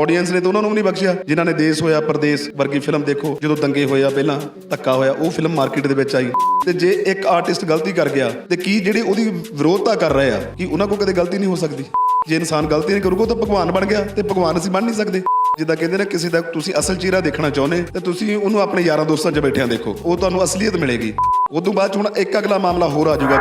Audience ਨੇ ਤਾਂ ਉਹਨਾਂ ਨੂੰ ਵੀ ਨਹੀਂ ਬਖਸ਼ਿਆ। ਜਿਨ੍ਹਾਂ ਨੇ ਦੇਸ਼ ਹੋਇਆ, ਪਰਦੇਸ ਵਰਗੀ ਫਿਲਮ ਦੇਖੋ, ਜਦੋਂ ਦੰਗੇ ਹੋਇਆ, ਪਹਿਲਾਂ ਧੱਕਾ ਹੋਇਆ, ਉਹ ਫਿਲਮ ਮਾਰਕੀਟ ਦੇ ਵਿੱਚ ਆਈ। ਤੇ ਜੇ ਇੱਕ ਆਰਟਿਸਟ ਗਲਤੀ ਕਰ ਗਿਆ, ਤੇ ਕੀ ਜਿਹੜੇ ਉਹਦੀ ਵਿਰੋਧਤਾ ਕਰ ਰਹੇ ਆ, ਕਿ ਉਹਨਾਂ ਕੋਲ ਕਦੇ ਗਲਤੀ ਨਹੀਂ ਹੋ ਸਕਦੀ? ਜੇ ਇਨਸਾਨ ਗਲਤੀ ਨਹੀਂ ਕਰੂਗਾ ਤਾਂ ਭਗਵਾਨ ਬਣ ਗਿਆ, ਤੇ ਭਗਵਾਨ ਅਸੀਂ ਬਣ ਨਹੀਂ ਸਕਦੇ। ਜਿੱਦਾਂ ਕਹਿੰਦੇ ਨੇ, ਕਿਸੇ ਦਾ ਤੁਸੀਂ ਅਸਲ ਚਿਹਰਾ ਦੇਖਣਾ ਚਾਹੁੰਦੇ, ਤੇ ਤੁਸੀਂ ਉਹਨੂੰ ਆਪਣੇ ਯਾਰਾਂ ਦੋਸਤਾਂ 'ਚ ਬੈਠਿਆਂ ਦੇਖੋ, ਉਹ ਤੁਹਾਨੂੰ ਅਸਲੀਅਤ ਮਿਲੇਗੀ। ਉਦੋਂ ਬਾਅਦ 'ਚ ਹੁਣ ਇੱਕ ਅਗਲਾ ਮਾਮਲਾ ਹੋਰ ਆ ਜਾਊਗਾ।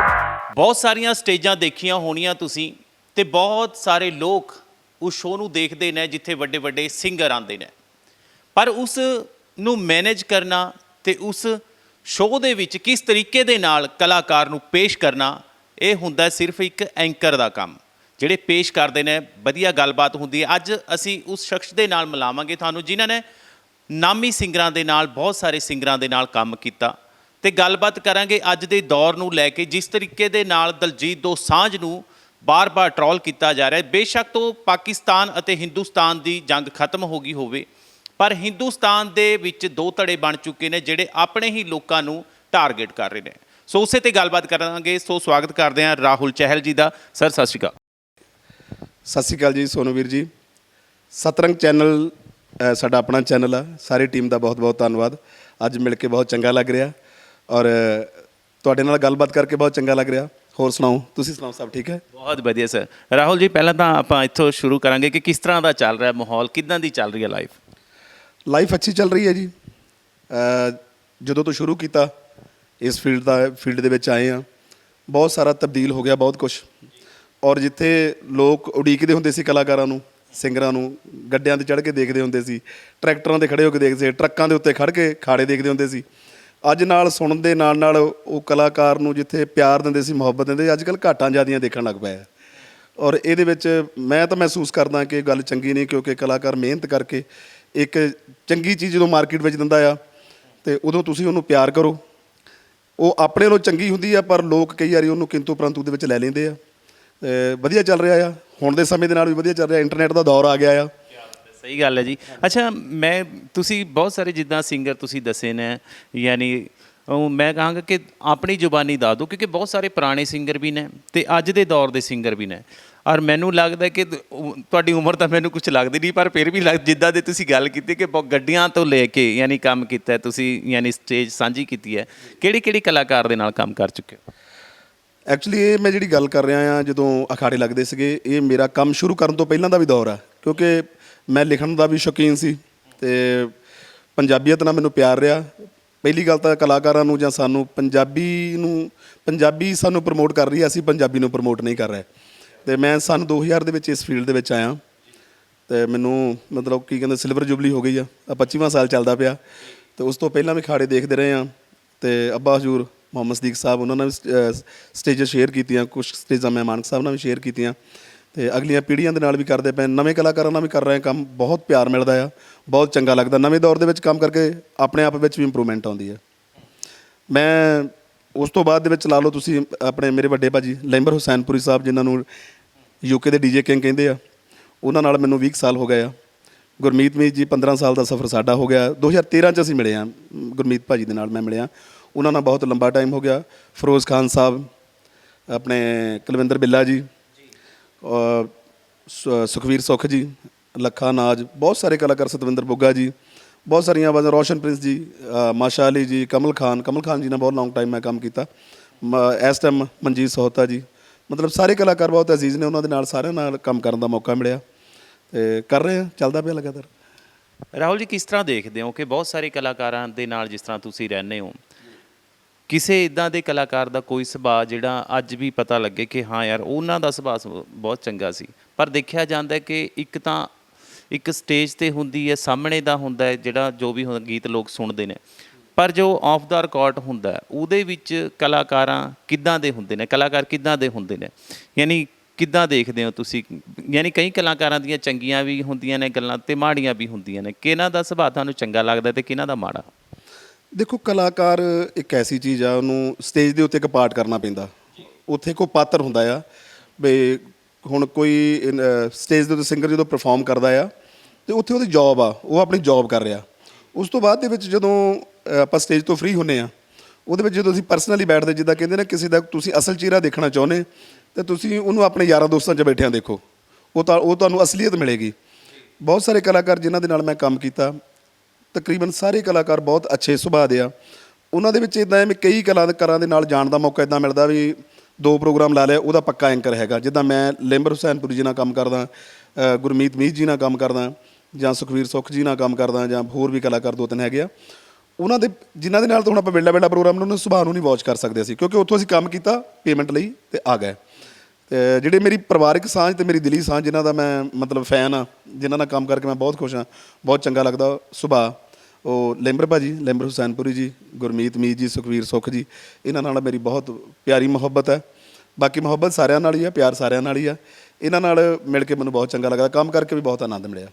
ਬਹੁਤ ਸਾਰੀਆਂ ਸਟੇਜਾਂ ਦੇਖੀਆਂ ਹੋਣੀਆਂ ਤੁਸੀਂ, ਤੇ ਬਹੁਤ ਸਾਰੇ ਲੋਕ ਉਸ ਸ਼ੋਅ ਨੂੰ ਦੇਖਦੇ ਨੇ ਜਿੱਥੇ ਵੱਡੇ ਵੱਡੇ ਸਿੰਗਰ ਆਉਂਦੇ ਨੇ। ਪਰ ਉਸ ਨੂੰ ਮੈਨੇਜ ਕਰਨਾ ਤੇ ਉਸ ਸ਼ੋਅ ਦੇ ਵਿੱਚ ਕਿਸ ਤਰੀਕੇ ਦੇ ਨਾਲ ਕਲਾਕਾਰ ਨੂੰ ਪੇਸ਼ ਕਰਨਾ, ਇਹ ਹੁੰਦਾ ਸਿਰਫ ਇੱਕ ਐਂਕਰ ਦਾ ਕੰਮ। ਜਿਹੜੇ ਪੇਸ਼ ਕਰਦੇ ਨੇ, ਵਧੀਆ ਗੱਲਬਾਤ ਹੁੰਦੀ ਹੈ। ਅੱਜ ਅਸੀਂ ਉਸ ਸ਼ਖਸ ਦੇ ਨਾਲ ਮਿਲਾਵਾਂਗੇ ਤੁਹਾਨੂੰ, ਜਿਨ੍ਹਾਂ ਨੇ ਨਾਮੀ ਸਿੰਗਰਾਂ ਦੇ ਨਾਲ, ਬਹੁਤ ਸਾਰੇ ਸਿੰਗਰਾਂ ਦੇ ਨਾਲ ਕੰਮ ਕੀਤਾ। ਤੇ ਗੱਲਬਾਤ ਕਰਾਂਗੇ ਅੱਜ ਦੇ ਦੌਰ ਨੂੰ ਲੈ ਕੇ, ਜਿਸ ਤਰੀਕੇ ਦੇ ਨਾਲ ਦਲਜੀਤ ਦੋਸਾਂਝ ਨੂੰ ਬਾਰ-ਬਾਰ ਟਰੋਲ ਕੀਤਾ ਜਾ ਰਿਹਾ ਹੈ। ਬੇਸ਼ੱਕ ਤੋਂ ਪਾਕਿਸਤਾਨ ਅਤੇ ਹਿੰਦੁਸਤਾਨ ਦੀ ਜੰਗ ਖਤਮ ਹੋ ਗਈ ਹੋਵੇ, ਪਰ ਹਿੰਦੁਸਤਾਨ ਦੇ ਵਿੱਚ ਦੋ ਧੜੇ ਬਣ ਚੁੱਕੇ ਨੇ ਜਿਹੜੇ ਆਪਣੇ ਹੀ ਲੋਕਾਂ ਨੂੰ ਟਾਰਗੇਟ ਕਰ ਰਹੇ ਨੇ। ਸੋ ਉਸੇ ਤੇ ਗੱਲਬਾਤ ਕਰਾਂਗੇ। ਸੋ ਸਵਾਗਤ ਕਰਦੇ ਹਾਂ ਰਾਹੁਲ ਚਹਿਲ ਜੀ ਦਾ। ਸਰ, ਸਤਿ ਸ਼੍ਰੀ ਅਕਾਲ। ਸਤਿ ਸ਼੍ਰੀ ਅਕਾਲ ਜੀ ਸੋਨੂ ਵੀਰ ਜੀ। ਸਤਰੰਗ ਚੈਨਲ ਸਾਡਾ ਆਪਣਾ ਚੈਨਲ ਆ। ਸਾਰੀ ਟੀਮ ਦਾ ਬਹੁਤ-ਬਹੁਤ ਧੰਨਵਾਦ। ਅੱਜ ਮਿਲ ਕੇ ਬਹੁਤ ਚੰਗਾ ਲੱਗ ਰਿਹਾ। ਔਰ ਤੁਹਾਡੇ ਨਾਲ ਗੱਲਬਾਤ ਕਰਕੇ ਬਹੁਤ ਚੰਗਾ ਲੱਗ ਰਿਹਾ। ਹੋਰ ਸੁਣਾਓ? ਤੁਸੀਂ ਸੁਣਾਓ ਸਭ ਠੀਕ ਹੈ? ਬਹੁਤ ਵਧੀਆ ਸਰ। ਰਾਹੁਲ ਜੀ ਪਹਿਲਾਂ ਤਾਂ ਆਪਾਂ ਇੱਥੋਂ ਸ਼ੁਰੂ ਕਰਾਂਗੇ ਕਿ ਕਿਸ ਤਰ੍ਹਾਂ ਦਾ ਚੱਲ ਰਿਹਾ ਮਾਹੌਲ ਕਿਦਾਂ ਦੀ ਚੱਲ ਰਹੀ ਹੈ ਲਾਈਫ ਲਾਈਫ ਅੱਛੀ ਚੱਲ ਰਹੀ ਹੈ ਜੀ। ਜਦੋਂ ਤੋਂ ਸ਼ੁਰੂ ਕੀਤਾ ਇਸ ਫੀਲਡ ਦਾ ਫੀਲਡ ਦੇ ਵਿੱਚ ਆਏ ਆ ਬਹੁਤ ਸਾਰਾ ਤਬਦੀਲ ਹੋ ਗਿਆ ਬਹੁਤ ਕੁਝ ਔਰ ਜਿੱਥੇ ਲੋਕ ਉਡੀਕਦੇ ਹੁੰਦੇ ਸੀ ਕਲਾਕਾਰਾਂ ਨੂੰ ਸਿੰਗਰਾਂ ਨੂੰ ਗੱਡਿਆਂ ਤੇ ਚੜ੍ਹ ਕੇ ਦੇਖਦੇ ਹੁੰਦੇ ਸੀ ਟਰੈਕਟਰਾਂ ਤੇ ਖੜੇ ਹੋ ਕੇ ਦੇਖਦੇ ਸੀ ਟਰੱਕਾਂ ਦੇ ਉੱਤੇ ਖੜ ਕੇ ਖਾੜੇ ਦੇਖਦੇ ਹੁੰਦੇ ਸੀ। ਅੱਜ ਨਾਲ ਸੁਣਨ ਦੇ ਨਾਲ ਨਾਲ ਉਹ ਕਲਾਕਾਰ ਨੂੰ ਜਿੱਥੇ ਪਿਆਰ ਦਿੰਦੇ ਸੀ, ਮੁਹੱਬਤ ਦਿੰਦੇ ਅੱਜ ਕੱਲ੍ਹ ਘਾਟਾਂ ਜ਼ਿਆਦੀਆਂ ਦੇਖਣ ਲੱਗ ਪਏ ਆ। ਔਰ ਇਹਦੇ ਵਿੱਚ ਮੈਂ ਤਾਂ ਮਹਿਸੂਸ ਕਰਦਾ ਕਿ ਗੱਲ ਚੰਗੀ ਨਹੀਂ ਕਿਉਂਕਿ ਕਲਾਕਾਰ ਮਿਹਨਤ ਕਰਕੇ ਇੱਕ ਚੰਗੀ ਚੀਜ਼ ਜਦੋਂ ਮਾਰਕੀਟ ਵਿੱਚ ਦਿੰਦਾ ਆ ਤੇ ਉਦੋਂ ਤੁਸੀਂ ਉਹਨੂੰ ਪਿਆਰ ਕਰੋ। ਉਹ ਆਪਣੇ ਨਾਲੋਂ ਚੰਗੀ ਹੁੰਦੀ ਆ, ਪਰ ਲੋਕ ਕਈ ਵਾਰੀ ਉਹਨੂੰ ਕਿੰਤੂ ਪਰੰਤੂ ਦੇ ਵਿੱਚ ਲੈ ਲੈਂਦੇ ਆ। ਵਧੀਆ ਚੱਲ ਰਿਹਾ ਆ। ਹੁਣ ਦੇ ਸਮੇਂ ਦੇ ਨਾਲ ਵੀ ਵਧੀਆ ਚੱਲ ਰਿਹਾ। ਇੰਟਰਨੈਟ ਦਾ ਦੌਰ ਆ ਗਿਆ ਆ। ਸਹੀ ਗੱਲ ਹੈ ਜੀ। ਅੱਛਾ, ਮੈਂ, ਤੁਸੀਂ ਬਹੁਤ ਸਾਰੇ ਜਿੱਦਾਂ ਸਿੰਗਰ ਤੁਸੀਂ ਦੱਸੇ ਨੇ, ਯਾਨੀ ਉਹ ਮੈਂ ਕਹਾਂਗਾ ਕਿ ਆਪਣੀ ਜ਼ੁਬਾਨੀ ਦੱਸ ਦਿਓ, ਕਿਉਂਕਿ ਬਹੁਤ ਸਾਰੇ ਪੁਰਾਣੇ ਸਿੰਗਰ ਵੀ ਨੇ ਤੇ ਅੱਜ ਦੇ ਦੌਰ ਦੇ ਸਿੰਗਰ ਵੀ ਨੇ। ਔਰ ਮੈਨੂੰ ਲੱਗਦਾ ਕਿ ਤੁਹਾਡੀ ਉਮਰ ਤਾਂ ਮੈਨੂੰ ਕੁਝ ਲੱਗਦੀ ਨਹੀਂ, ਪਰ ਫਿਰ ਵੀ ਲੱਗ, ਜਿੱਦਾਂ ਦੇ ਤੁਸੀਂ ਗੱਲ ਕੀਤੀ ਕਿ ਬਹੁਤ ਗੱਡੀਆਂ ਤੋਂ ਲੈ ਕੇ ਯਾਨੀ ਕੰਮ ਕੀਤਾ, ਤੁਸੀਂ ਯਾਨੀ ਸਟੇਜ ਸਾਂਝੀ ਕੀਤੀ ਹੈ ਕਿਹੜੇ ਕਿਹੜੇ ਕਲਾਕਾਰ ਦੇ ਨਾਲ ਕੰਮ ਕਰ ਚੁੱਕੇ ਹੋ? ਐਕਚੁਅਲੀ ਇਹ ਮੈਂ ਜਿਹੜੀ ਗੱਲ ਕਰ ਰਿਹਾ ਆ ਜਦੋਂ ਅਖਾੜੇ ਲੱਗਦੇ ਸੀਗੇ, ਇਹ ਮੇਰਾ ਕੰਮ ਸ਼ੁਰੂ ਕਰਨ ਤੋਂ ਪਹਿਲਾਂ ਦਾ ਵੀ ਦੌਰ ਆ ਕਿਉਂਕਿ ਮੈਂ ਲਿਖਣ ਦਾ ਵੀ ਸ਼ੌਕੀਨ ਸੀ ਤੇ ਪੰਜਾਬੀਅਤ ਨਾਲ ਮੈਨੂੰ ਪਿਆਰ ਰਿਹਾ। ਪਹਿਲੀ ਗੱਲ ਤਾਂ ਕਲਾਕਾਰਾਂ ਨੂੰ ਜਾਂ ਸਾਨੂੰ ਪੰਜਾਬੀ ਨੂੰ, ਪੰਜਾਬੀ ਸਾਨੂੰ ਪ੍ਰਮੋਟ ਕਰ ਰਹੀ ਹੈ, ਅਸੀਂ ਪੰਜਾਬੀ ਨੂੰ ਪ੍ਰਮੋਟ ਨਹੀਂ ਕਰ ਰਹੇ। ਤੇ ਮੈਂ ਸਨ 2000 ਦੇ ਵਿੱਚ ਇਸ ਫੀਲਡ ਦੇ ਵਿੱਚ ਆਇਆ। ਤੇ ਮੈਨੂੰ ਮਤਲਬ ਕੀ ਕਹਿੰਦੇ ਸਿਲਵਰ ਜੁਬਲੀ ਹੋ ਗਈ ਆ। ਆ 25ਵਾਂ ਸਾਲ ਚੱਲਦਾ ਪਿਆ। ਤੇ ਉਸ ਤੋਂ ਪਹਿਲਾਂ ਵੀ ਖਾੜੇ ਦੇਖਦੇ ਰਹੇ ਆ ਤੇ ਅੱਬਾ ਹਜੂਰ ਮੁਹੰਮਦ ਸਦੀਕ ਸਾਹਿਬ ਉਹਨਾਂ ਨਾਲ ਵੀ ਸਟੇਜ ਸ਼ੇਅਰ ਕੀਤੀਆਂ ਕੁਝ ਸਟੇਜਾਂ ਮੈਂ ਮਾਨਕ ਸਾਹਿਬ ਨਾਲ ਵੀ ਸ਼ੇਅਰ ਕੀਤੀਆਂ। ਤੇ ਅਗਲੀਆਂ ਪੀੜ੍ਹੀਆਂ ਦੇ ਨਾਲ ਵੀ ਕਰਦੇ ਪਏ ਨਵੇਂ ਕਲਾਕਾਰਾਂ ਨਾਲ ਵੀ ਕਰ ਰਹੇ ਕੰਮ। ਬਹੁਤ ਪਿਆਰ ਮਿਲਦਾ ਆ, ਬਹੁਤ ਚੰਗਾ ਲੱਗਦਾ। ਨਵੇਂ ਦੌਰ ਦੇ ਵਿੱਚ ਕੰਮ ਕਰਕੇ ਆਪਣੇ ਆਪ ਵਿੱਚ ਵੀ ਇੰਪਰੂਵਮੈਂਟ ਆਉਂਦੀ ਹੈ ਮੈਂ ਉਸ ਤੋਂ ਬਾਅਦ ਦੇ ਵਿੱਚ ਲਾ ਲਓ ਤੁਸੀਂ ਆਪਣੇ ਮੇਰੇ ਵੱਡੇ ਭਾਜੀ ਲੈਂਬਰ ਹੁਸੈਨਪੁਰੀ ਸਾਹਿਬ, ਜਿਨ੍ਹਾਂ ਨੂੰ ਯੂਕੇ ਦੇ ਡੀਜੇ ਕਿੰਗ ਕਹਿੰਦੇ ਆ, ਉਹਨਾਂ ਨਾਲ ਮੈਨੂੰ 20 ਸਾਲ ਹੋ ਗਏ ਆ। ਗੁਰਮੀਤ ਮੀਤ ਜੀ 15 ਸਾਲ ਦਾ ਸਫ਼ਰ ਸਾਡਾ ਹੋ ਗਿਆ। 2013 ਚ ਅਸੀਂ ਮਿਲੇ ਆ ਗੁਰਮੀਤ ਭਾਜੀ ਦੇ ਨਾਲ ਮੈਂ ਮਿਲਿਆ। ਉਹਨਾਂ ਨਾਲ ਬਹੁਤ ਲੰਬਾ ਟਾਈਮ ਹੋ ਗਿਆ। ਫਿਰੋਜ਼ ਖਾਨ ਸਾਹਿਬ, ਆਪਣੇ ਕੁਲਵਿੰਦਰ ਬਿੱਲਾ ਜੀ ਸੁਖਵੀਰ ਸੁਖ ਜੀ, ਲੱਖਾ ਨਾਜ, ਬਹੁਤ ਸਾਰੇ ਕਲਾਕਾਰ ਸਤਵਿੰਦਰ ਬੁੱਗਾ ਜੀ, ਬਹੁਤ ਸਾਰੀਆਂ ਆਵਾਜ਼ਾਂ, ਰੋਸ਼ਨ ਪ੍ਰਿੰਸ ਜੀ ਮਾਸ਼ਾ ਅਲੀ ਜੀ, ਕਮਲ ਖਾਨ ਕਮਲ ਖਾਨ ਜੀ ਨਾਲ ਬਹੁਤ ਲੌਂਗ ਟਾਈਮ ਮੈਂ ਕੰਮ ਕੀਤਾ। ਮ- ਇਸ ਟਾਈਮ ਮਨਜੀਤ ਸੋਹਤਾ ਜੀ, ਮਤਲਬ ਸਾਰੇ ਕਲਾਕਾਰ ਬਹੁਤ ਅਜ਼ੀਜ਼ ਨੇ, ਉਹਨਾਂ ਦੇ ਨਾਲ ਸਾਰਿਆਂ ਨਾਲ ਕੰਮ ਕਰਨ ਦਾ ਮੌਕਾ ਮਿਲਿਆ। ਤੇ ਕਰ ਰਹੇ ਆ, ਚੱਲਦਾ ਪਿਆ ਲਗਾਤਾਰ। ਰਾਹੁਲ ਜੀ, ਕਿਸ ਤਰ੍ਹਾਂ ਦੇਖਦੇ ਹੋ ਕਿ ਬਹੁਤ ਸਾਰੇ ਕਲਾਕਾਰਾਂ ਦੇ ਨਾਲ ਜਿਸ ਤਰ੍ਹਾਂ ਤੁਸੀਂ ਰਹਿੰਦੇ ਹੋ ਕਿਸੇ ਇਦਾਂ ਦੇ ਕਲਾਕਾਰ ਦਾ ਕੋਈ ਸੁਭਾਅ ਜਿਹੜਾ ਅੱਜ ਵੀ ਪਤਾ ਲੱਗੇ ਕਿ ਹਾਂ ਯਾਰ ਉਹਨਾਂ ਦਾ ਸੁਭਾਅ ਸ- ਬਹੁਤ ਚੰਗਾ ਸੀ। ਪਰ ਦੇਖਿਆ ਜਾਂਦਾ ਹੈ ਕਿ ਇੱਕ ਤਾਂ ਇੱਕ ਸਟੇਜ ਤੇ ਹੁੰਦੀ ਹੈ ਸਾਹਮਣੇ ਦਾ ਹੁੰਦਾ ਹੈ ਜਿਹੜਾ ਜੋ ਵੀ ਹੁੰਦਾ ਗੀਤ ਲੋਕ ਸੁਣਦੇ ਨੇ। ਪਰ ਜੋ ਆਫ ਦਾ ਰਿਕਾਰਡ ਹੁੰਦਾ ਹੈ, ਉਹਦੇ ਵਿੱਚ ਕਲਾਕਾਰਾਂ ਕਿੱਦਾਂ ਦੇ ਹੁੰਦੇ ਨੇ? ਕਲਾਕਾਰ ਕਿੱਦਾਂ ਦੇ ਹੁੰਦੇ ਨੇ? ਯਾਨੀ ਕਿੱਦਾਂ ਦੇਖਦੇ ਹੋ ਤੁਸੀਂ? ਯਾਨੀ ਕਈ ਕਲਾਕਾਰਾਂ ਦੀਆਂ ਚੰਗੀਆਂ ਵੀ ਹੁੰਦੀਆਂ ਨੇ ਗੱਲਾਂ ਤੇ ਮਾੜੀਆਂ ਵੀ ਹੁੰਦੀਆਂ ਨੇ। ਕਿਹਨਾਂ ਦਾ ਸੁਭਾਅ ਤੁਹਾਨੂੰ ਚੰਗਾ ਲੱਗਦਾ ਤੇ ਕਿਹਨਾਂ ਦਾ ਮਾੜਾ? ਦੇਖੋ, ਕਲਾਕਾਰ ਇੱਕ ਐਸੀ ਚੀਜ਼ ਆ, ਉਹਨੂੰ ਸਟੇਜ ਦੇ ਉੱਤੇ ਇੱਕ ਪਾਰਟ ਕਰਨਾ ਪੈਂਦਾ। ਉੱਥੇ ਕੋਈ ਪਾਤਰ ਹੁੰਦਾ ਆ ਵੀ ਹੁਣ ਕੋਈ ਸਟੇਜ ਦੇ ਉੱਤੇ ਸਿੰਗਰ ਜਦੋਂ ਪਰਫਾਰਮ ਕਰਦਾ ਆ, ਤੇ ਉੱਥੇ ਉਹਦੀ ਜੌਬ ਆ, ਉਹ ਆਪਣੀ ਜੌਬ ਕਰ ਰਿਹਾ। ਉਸ ਤੋਂ ਬਾਅਦ ਦੇ ਵਿੱਚ ਜਦੋਂ ਆਪਾਂ ਸਟੇਜ ਤੋਂ ਫ੍ਰੀ ਹੁੰਨੇ ਆ, ਉਹਦੇ ਵਿੱਚ ਜਦੋਂ ਅਸੀਂ ਪਰਸਨਲੀ ਬੈਠਦੇ, ਜਿੱਦਾਂ ਕਹਿੰਦੇ ਨੇ ਕਿਸੇ ਦਾ ਤੁਸੀਂ ਅਸਲ ਚਿਹਰਾ ਦੇਖਣਾ ਚਾਹੁੰਦੇ, ਤੇ ਤੁਸੀਂ ਉਹਨੂੰ ਆਪਣੇ ਯਾਰਾਂ ਦੋਸਤਾਂ 'ਚ ਬੈਠਿਆਂ ਦੇਖੋ। ਉਹ ਤਾਂ, ਉਹ ਤੁਹਾਨੂੰ ਅਸਲੀਅਤ ਮਿਲੇਗੀ। ਬਹੁਤ ਸਾਰੇ ਕਲਾਕਾਰ ਜਿਨ੍ਹਾਂ ਦੇ ਨਾਲ ਮੈਂ ਕੰਮ ਕੀਤਾ ਤਕਰੀਬਨ ਸਾਰੇ ਕਲਾਕਾਰ ਬਹੁਤ ਅੱਛੇ ਸੁਭਾਅ ਦੇ ਆ। ਉਹਨਾਂ ਦੇ ਵਿੱਚ ਇਦਾਂ ਹੈ ਮੈਂ ਕਈ ਕਲਾਕਾਰਾਂ ਦੇ ਨਾਲ ਜਾਣ ਦਾ ਮੌਕਾ ਇਦਾਂ ਮਿਲਦਾ ਵੀ ਦੋ ਪ੍ਰੋਗਰਾਮ ਲਾ ਲਿਆ, ਉਹਦਾ ਪੱਕਾ ਐਂਕਰ ਹੈਗਾ। ਜਿੱਦਾਂ ਮੈਂ ਲੈਂਬਰ ਹੁਸੈਨਪੁਰੀ ਜੀ ਨਾਲ ਕੰਮ ਕਰਦਾ ਗੁਰਮੀਤ ਮੀਤ ਜੀ ਨਾਲ ਕੰਮ ਕਰਦਾ, ਜਾਂ ਸੁਖਵੀਰ ਸੁਖ ਜੀ ਨਾਲ ਕੰਮ ਕਰਦਾ, ਜਾਂ ਹੋਰ ਵੀ ਕਲਾਕਾਰ ਦੋ ਤਿੰਨ ਹੈਗੇ ਆ। ਉਹਨਾਂ ਦੇ, ਜਿਨ੍ਹਾਂ ਦੇ ਨਾਲ ਤਾਂ ਹੁਣ ਆਪਾਂ ਵੇਲਾ ਵੇਲਾ ਪ੍ਰੋਗਰਾਮ ਨੂੰ, ਉਹਨਾਂ ਸੁਭਾਅ ਨੂੰ ਨਹੀਂ ਵਾਚ ਕਰ ਸਕਦੇ ਸੀ ਕਿਉਂਕਿ ਉੱਥੋਂ ਅਸੀਂ ਕੰਮ ਕੀਤਾ ਪੇਮੈਂਟ ਲਈ ਤੇ ਆ ਗਏ। ਜਿਹੜੇ ਮੇਰੀ ਪਰਿਵਾਰਿਕ ਸਾਂਝ ਤੇ ਮੇਰੀ ਦਿਲੀ ਸਾਂਝ, ਜਿਨ੍ਹਾਂ ਦਾ ਮੈਂ ਮਤਲਬ ਫੈਨ ਆ ਜਿਨ੍ਹਾਂ ਨਾਲ ਕੰਮ ਕਰਕੇ ਮੈਂ ਬਹੁਤ ਖੁਸ਼ ਹਾਂ, ਬਹੁਤ ਚੰਗਾ ਲੱਗਦਾ ਸੁਭਾਅ ਉਹ ਲੈਂਬਰ ਭਾਜੀ, ਲੈਂਬਰ ਹੁਸੈਨਪੁਰੀ ਜੀ, ਗੁਰਮੀਤ ਮੀਤ ਜੀ, ਸੁਖਵੀਰ ਸੁਖ ਜੀ, ਇਹਨਾਂ ਨਾਲ ਮੇਰੀ ਬਹੁਤ ਪਿਆਰੀ ਮੁਹੱਬਤ ਹੈ। ਬਾਕੀ ਮੁਹੱਬਤ ਸਾਰਿਆਂ ਨਾਲ ਹੀ ਆ ਪਿਆਰ ਸਾਰਿਆਂ ਨਾਲ ਹੀ ਆ ਇਹਨਾਂ ਨਾਲ ਮਿਲ ਕੇ ਮੈਨੂੰ ਬਹੁਤ ਚੰਗਾ ਲੱਗਦਾ, ਕੰਮ ਕਰਕੇ ਵੀ ਬਹੁਤ ਆਨੰਦ ਮਿਲਿਆ।